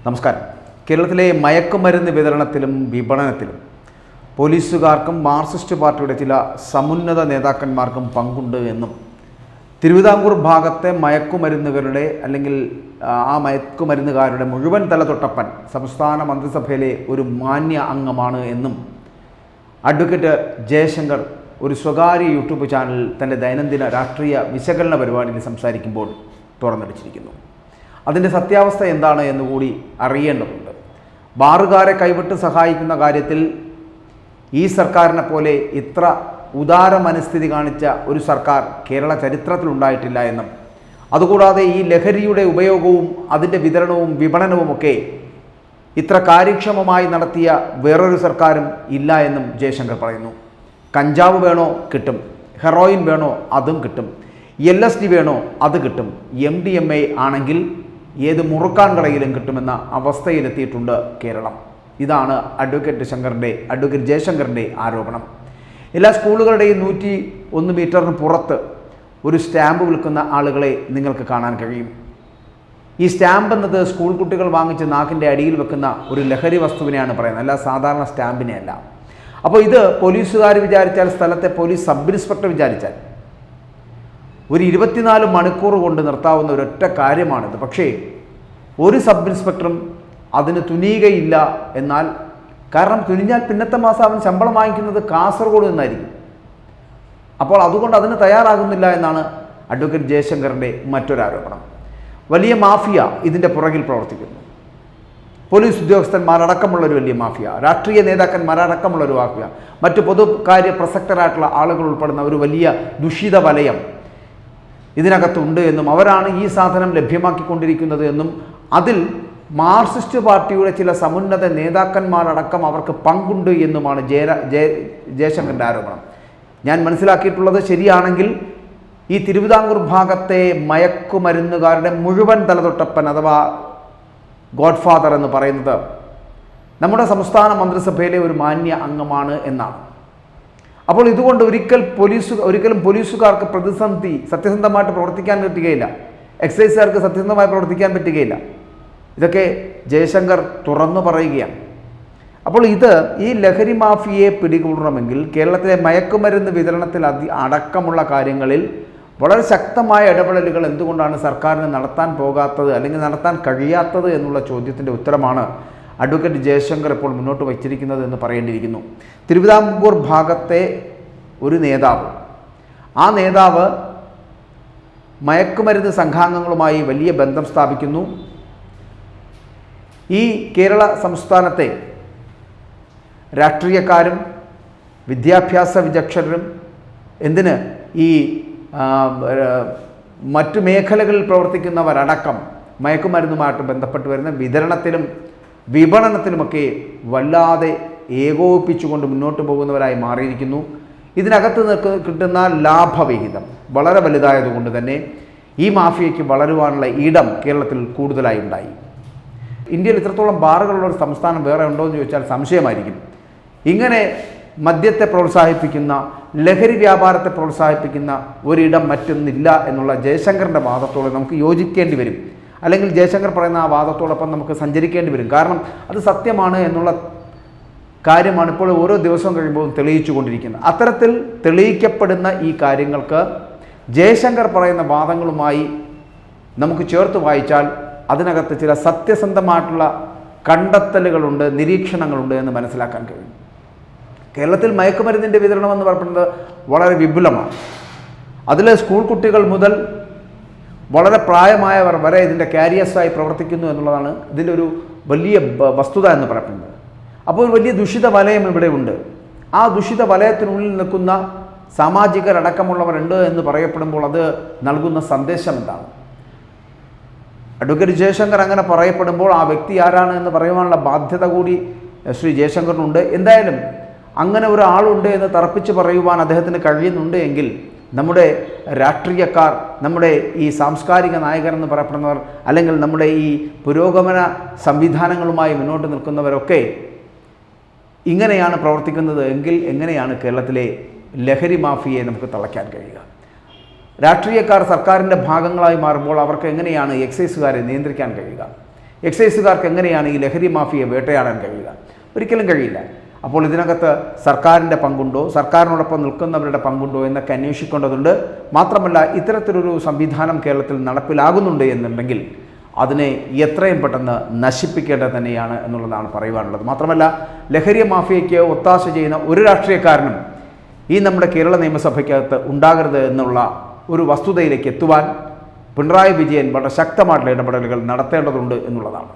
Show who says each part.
Speaker 1: നമസ്കാരം. കേരളത്തിലെ മയക്കുമരുന്ന് വിതരണത്തിലും വിപണനത്തിലും പോലീസുകാർക്കും മാർക്സിസ്റ്റ് പാർട്ടിയുടെ ചില സമുന്നത നേതാക്കന്മാർക്കും പങ്കുണ്ട് എന്നും തിരുവിതാംകൂർ ഭാഗത്തെ മയക്കുമരുന്നുകളുടെ അല്ലെങ്കിൽ ആ, മയക്കുമരുന്നുകാരുടെ മുഴുവൻ തലതൊട്ടപ്പൻ സംസ്ഥാന മന്ത്രിസഭയിലെ ഒരു മാന്യ അംഗമാണ് എന്നും അഡ്വക്കേറ്റ് ജയശങ്കർ ഒരു സ്വകാര്യ യൂട്യൂബ് ചാനൽ തന്റെ ദൈനംദിന രാഷ്ട്രീയ വിശകലന പരിപാടിയിൽ സംസാരിക്കുമ്പോൾ തുറന്നടിച്ചിരിക്കുന്നു. അതിന്റെ സത്യാവസ്ഥ എന്താണ് എന്നുകൂടി അറിയേണ്ടതുണ്ട്. ബാറുകാരെ കൈവിട്ട് സഹായിക്കുന്ന കാര്യത്തിൽ ഈ സർക്കാരിനെ പോലെ ഇത്ര ഉദാര മനസ്ഥിതി കാണിച്ച ഒരു സർക്കാർ കേരള ചരിത്രത്തിലുണ്ടായിട്ടില്ല എന്നും അതുകൂടാതെ ഈ ലഹരിയുടെ ഉപയോഗവും അതിന്റെ വിതരണവും വിപണനവുമൊക്കെ ഇത്ര കാര്യക്ഷമമായി നടത്തിയ വേറൊരു സർക്കാരും ഇല്ല എന്നും ജയശങ്കർ പറയുന്നു. കഞ്ചാവ് വേണോ കിട്ടും ഹെറോയിൻ വേണോ അതും കിട്ടും എൽ എസ് ഡി വേണോ അത് കിട്ടും എം ഡി എം എ ആണെങ്കിൽ ഏത് മുറുക്കാൻ കടയിലും കിട്ടുമെന്ന അവസ്ഥയിലെത്തിയിട്ടുണ്ട് കേരളം. ഇതാണ് അഡ്വക്കേറ്റ് ശങ്കറിന്റെ അഡ്വക്കേറ്റ് ജയശങ്കറിന്റെ ആരോപണം. എല്ലാ സ്കൂളുകളുടെയും നൂറ്റി ഒന്ന് മീറ്ററിന് പുറത്ത് ഒരു സ്റ്റാമ്പ് വിൽക്കുന്ന ആളുകളെ നിങ്ങൾക്ക് കാണാൻ കഴിയും. ഈ സ്റ്റാമ്പ് എന്നത് സ്കൂൾ കുട്ടികൾ വാങ്ങിച്ച് നാക്കിന്റെ അടിയിൽ വെക്കുന്ന ഒരു ലഹരി വസ്തുവിനെയാണ് പറയുന്നത്. അല്ല സാധാരണ സ്റ്റാമ്പിനെയല്ല. അപ്പോൾ ഇത് പോലീസുകാർ വിചാരിച്ചാൽ സ്ഥലത്തെ പോലീസ് സബ് ഇൻസ്പെക്ടർ വിചാരിച്ചാൽ ഒരു ഇരുപത്തിനാല് മണിക്കൂർ കൊണ്ട് നിർത്താവുന്ന ഒരൊറ്റ കാര്യമാണിത്. പക്ഷേ ഒരു സബ് ഇൻസ്പെക്ടറും അതിന് തുനിയുകയില്ല എന്നാൽ കാരണം തുനിഞ്ഞാൽ പിന്നത്തെ മാസം അവൻ ശമ്പളം വാങ്ങിക്കുന്നത് കാസർഗോഡ് നിന്നായിരിക്കും. അപ്പോൾ അതുകൊണ്ട് അതിന് തയ്യാറാകുന്നില്ല എന്നാണ് അഡ്വക്കേറ്റ് ജയശങ്കറിന്റെ മറ്റൊരാരോപണം. വലിയ മാഫിയ ഇതിന്റെ പുറകിൽ പ്രവർത്തിക്കുന്നു. പോലീസ് ഉദ്യോഗസ്ഥന്മാരടക്കമുള്ള ഒരു വലിയ മാഫിയ രാഷ്ട്രീയ നേതാക്കന്മാരടക്കമുള്ള ഒരു മാഫിയ മറ്റ് പൊതുകാര്യ പ്രസക്തരായിട്ടുള്ള ആളുകൾ ഉൾപ്പെടുന്ന ഒരു വലിയ ദുഷിത വലയം ഇതിനകത്തുണ്ട് എന്നും അവരാണ് ഈ സാധനം ലഭ്യമാക്കിക്കൊണ്ടിരിക്കുന്നത് എന്നും അതിൽ മാർക്സിസ്റ്റ് പാർട്ടിയുടെ ചില സമുന്നത നേതാക്കന്മാരടക്കം അവർക്ക് പങ്കുണ്ട് എന്നുമാണ് ജയര ജയ ജയശങ്കറിന്റെ ആരോപണം. ഞാൻ മനസ്സിലാക്കിയിട്ടുള്ളത് ശരിയാണെങ്കിൽ ഈ തിരുവിതാംകൂർ ഭാഗത്തെ മയക്കുമരുന്നുകാരുടെ മുഴുവൻ തലതൊട്ടപ്പൻ അഥവാ ഗോഡ്ഫാദർ എന്ന് പറയുന്നത് നമ്മുടെ സംസ്ഥാന മന്ത്രിസഭയിലെ ഒരു മാന്യ അംഗമാണ് എന്നാണ്. അപ്പോൾ ഇതുകൊണ്ട് ഒരിക്കൽ പോലീസ് ഒരിക്കലും പോലീസുകാർക്ക് പ്രതിസന്ധി സത്യസന്ധമായിട്ട് പ്രവർത്തിക്കാൻ പറ്റുകയില്ല. എക്സൈസുകാർക്ക് സത്യസന്ധമായി പ്രവർത്തിക്കാൻ പറ്റുകയില്ല. ഇതൊക്കെ ജയശങ്കർ തുറന്നു പറയുകയാണ്. അപ്പോൾ ഇത് ഈ ലഹരി മാഫിയയെ പിടികൂടണമെങ്കിൽ കേരളത്തിലെ മയക്കുമരുന്ന് വിതരണത്തിൽ അതി അടക്കമുള്ള കാര്യങ്ങളിൽ വളരെ ശക്തമായ ഇടപെടലുകൾ എന്തുകൊണ്ടാണ് സർക്കാരിന് നടത്താൻ പോകാത്തത് അല്ലെങ്കിൽ നടത്താൻ കഴിയാത്തത് എന്നുള്ള ചോദ്യത്തിന്റെ ഉത്തരമാണ് അഡ്വക്കേറ്റ് ജയശങ്കർ ഇപ്പോൾ മുന്നോട്ട് വച്ചിരിക്കുന്നത് എന്ന് പറയേണ്ടിയിരിക്കുന്നു. തിരുവിതാംകൂർ ഭാഗത്തെ ഒരു നേതാവ്. ആ നേതാവ് മയക്കുമരുന്ന് സംഘാംഗങ്ങളുമായി വലിയ ബന്ധം സ്ഥാപിക്കുന്നു. ഈ കേരള സംസ്ഥാനത്തെ രാഷ്ട്രീയക്കാരും വിദ്യാഭ്യാസ വിദഗ്ധരും എന്തിന് ഈ മറ്റു മേഖലകളിൽ പ്രവർത്തിക്കുന്നവരടക്കം മയക്കുമരുന്നുമായിട്ട് ബന്ധപ്പെട്ട് വരുന്ന വിതരണത്തിലും വിപണനത്തിലുമൊക്കെ വല്ലാതെ ഏകോപിപ്പിച്ചുകൊണ്ട് മുന്നോട്ട് പോകുന്നവരായി മാറിയിരിക്കുന്നു. ഇതിനകത്ത് നിൽക്ക് കിട്ടുന്ന ലാഭവിഹിതം വളരെ വലുതായതുകൊണ്ട് തന്നെ ഈ മാഫിയയ്ക്ക് വളരുവാനുള്ള ഇടം കേരളത്തിൽ കൂടുതലായി ഉണ്ടായി. ഇന്ത്യയിൽ ഇത്രത്തോളം ബാറുകളുള്ള ഒരു സംസ്ഥാനം വേറെ ഉണ്ടോ എന്ന് ചോദിച്ചാൽ സംശയമായിരിക്കും. ഇങ്ങനെ മദ്യത്തെ പ്രോത്സാഹിപ്പിക്കുന്ന ലഹരി വ്യാപാരത്തെ പ്രോത്സാഹിപ്പിക്കുന്ന ഒരിടം മറ്റൊന്നില്ല എന്നുള്ള ജയശങ്കറിന്റെ വാദത്തോട് നമുക്ക് യോജിക്കേണ്ടി വരും. അല്ലെങ്കിൽ ജയശങ്കർ പറയുന്ന ആ വാദത്തോടൊപ്പം നമുക്ക് സഞ്ചരിക്കേണ്ടി വരും. കാരണം അത് സത്യമാണ് എന്നുള്ള കാര്യമാണ് ഇപ്പോൾ ഓരോ ദിവസവും കഴിയുമ്പോഴും തെളിയിച്ചു കൊണ്ടിരിക്കുന്നത്. അത്തരത്തിൽ തെളിയിക്കപ്പെടുന്ന ഈ കാര്യങ്ങൾക്ക് ജയശങ്കർ പറയുന്ന വാദങ്ങളുമായി നമുക്ക് ചേർത്ത് വായിച്ചാൽ അതിനകത്ത് ചില സത്യസന്ധമായിട്ടുള്ള കണ്ടെത്തലുകളുണ്ട് നിരീക്ഷണങ്ങളുണ്ട് എന്ന് മനസ്സിലാക്കാൻ കഴിയും. കേരളത്തിൽ മയക്കുമരുന്നിന്റെ വിതരണം എന്ന് പറയുന്നത് വളരെ വിപുലമാണ്. അതിൽ സ്കൂൾ കുട്ടികൾ മുതൽ വളരെ പ്രായമായവർ വരെ ഇതിന്റെ കാരിയേഴ്സായി പ്രവർത്തിക്കുന്നു എന്നുള്ളതാണ് ഇതിന്റെ ഒരു വലിയ വസ്തുത എന്ന് പറയുന്നത്. അപ്പോൾ ഒരു വലിയ ദുഷിത വലയം ഇവിടെ ഉണ്ട്. ആ ദുഷിത വലയത്തിനുള്ളിൽ നിൽക്കുന്ന സാമാജികരടക്കമുള്ളവരുണ്ട് എന്ന് പറയപ്പെടുമ്പോൾ അത് നൽകുന്ന സന്ദേശം എന്താണ്? അഡ്വക്കേറ്റ് ജയശങ്കർ അങ്ങനെ പറയപ്പെടുമ്പോൾ ആ വ്യക്തി ആരാണ് എന്ന് പറയുവാനുള്ള ബാധ്യത കൂടി ശ്രീ ജയശങ്കറിനുണ്ട്. എന്തായാലും അങ്ങനെ ഒരാളുണ്ട് എന്ന് തറപ്പിച്ച് പറയുവാൻ അദ്ദേഹത്തിന് കഴിയുന്നുണ്ട് എങ്കിൽ നമ്മുടെ രാഷ്ട്രീയക്കാർ നമ്മുടെ ഈ സാംസ്കാരിക നായകർ എന്ന് പറയപ്പെടുന്നവർ അല്ലെങ്കിൽ നമ്മുടെ ഈ പുരോഗമന സംവിധാനങ്ങളുമായി മുന്നോട്ട് നിൽക്കുന്നവരൊക്കെ ഇങ്ങനെയാണ് പ്രവർത്തിക്കുന്നത് എങ്കിൽ എങ്ങനെയാണ് കേരളത്തിലെ ലഹരി മാഫിയെ നമുക്ക് തളയ്ക്കാൻ കഴിയുക? രാഷ്ട്രീയക്കാർ സർക്കാരിന്റെ ഭാഗങ്ങളായി മാറുമ്പോൾ അവർക്ക് എങ്ങനെയാണ് എക്സൈസുകാരെ നിയന്ത്രിക്കാൻ കഴിയുക? എക്സൈസുകാർക്ക് എങ്ങനെയാണ് ഈ ലഹരി മാഫിയെ വേട്ടയാടാൻ കഴിയുക? ഒരിക്കലും കഴിയില്ല. അപ്പോൾ ഇതിനകത്ത് സർക്കാരിന്റെ പങ്കുണ്ടോ സർക്കാരിനോടൊപ്പം നിൽക്കുന്നവരുടെ പങ്കുണ്ടോ എന്നൊക്കെ അന്വേഷിക്കേണ്ടതുണ്ട്. മാത്രമല്ല ഇത്തരത്തിലൊരു സംവിധാനം കേരളത്തിൽ നടപ്പിലാകുന്നുണ്ട് എന്നുണ്ടെങ്കിൽ അതിനെ എത്രയും പെട്ടെന്ന് നശിപ്പിക്കേണ്ടത് തന്നെയാണ് എന്നുള്ളതാണ് പറയുവാനുള്ളത്. മാത്രമല്ല ലഹരി മാഫിയയ്ക്ക് ഒത്താശ ചെയ്യുന്ന ഒരു രാഷ്ട്രീയക്കാരനും ഈ നമ്മുടെ കേരള നിയമസഭയ്ക്കകത്ത് ഉണ്ടാകരുത് എന്നുള്ള ഒരു വസ്തുതയിലേക്ക് എത്തുവാൻ പിണറായി വിജയൻ വളരെ ശക്തമായിട്ടുള്ള ഇടപെടലുകൾ നടത്തേണ്ടതുണ്ട് എന്നുള്ളതാണ്.